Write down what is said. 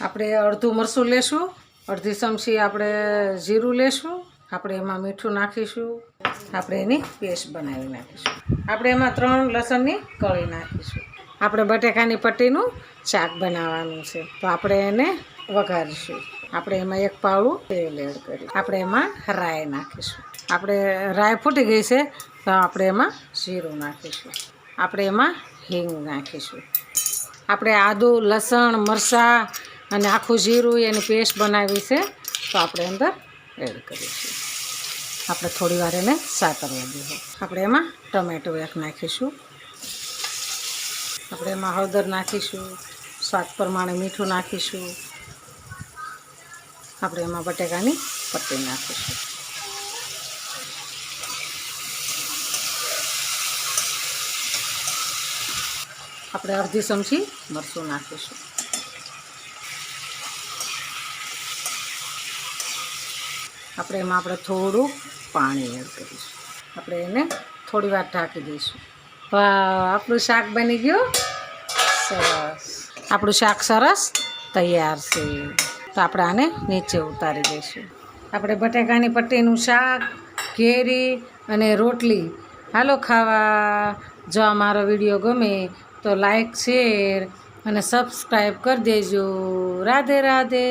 આપણે અડધું મરચું લેશું, અડધી ચમચી આપણે જીરું લેશું, આપણે એમાં મીઠું નાખીશું, આપણે એની પેસ્ટ બનાવી નાખીશું. આપણે એમાં ત્રણ લસણની કળી નાખીશું. આપણે બટેકાની પટ્ટીનું શાક બનાવવાનું છે. તો આપણે એને વઘારીશું. આપણે એમાં એક પાવડું તેલ એડ કરી આપણે એમાં રાય નાખીશું. આપણે રાઈ ફૂટી ગઈ છે, તો આપણે એમાં જીરું નાખીશું. આપણે એમાં હિંગ નાખીશું. આપણે આદુ, લસણ, મરચાં અને આખું જીરું એની પેસ્ટ બનાવી છે, તો આપણે અંદર એડ કરીશું. આપણે થોડી વાર એને સાતરવા દઈએ આપણે એમાં ટમેટો એક નાખીશું. આપણે એમાં હળદર નાખીશું, સ્વાદ પ્રમાણે મીઠું નાખીશું. આપણે એમાં બટેકાની પટ્ટી નાખીશું. આપણે અડધી ચમચી મરચું નાખીશું. આપણે એમાં આપણે થોડું પાણી એડ કરીશું. આપણે એને થોડી વાર ઢાંકી દઈશું. આપણું શાક બની ગયું? સરસ. આપણું શાક સરસ તૈયાર છે. તો આપણે આને નીચે ઉતારી દઈશું. આપણે બટેકાની પટ્ટીનું શાક, કેરી અને રોટલી. હાલો ખાવા. જો અમારો વીડિયો ગમે તો લાઈક, શેર અને સબસ્ક્રાઈબ કરી દેજો. રાધે રાધે.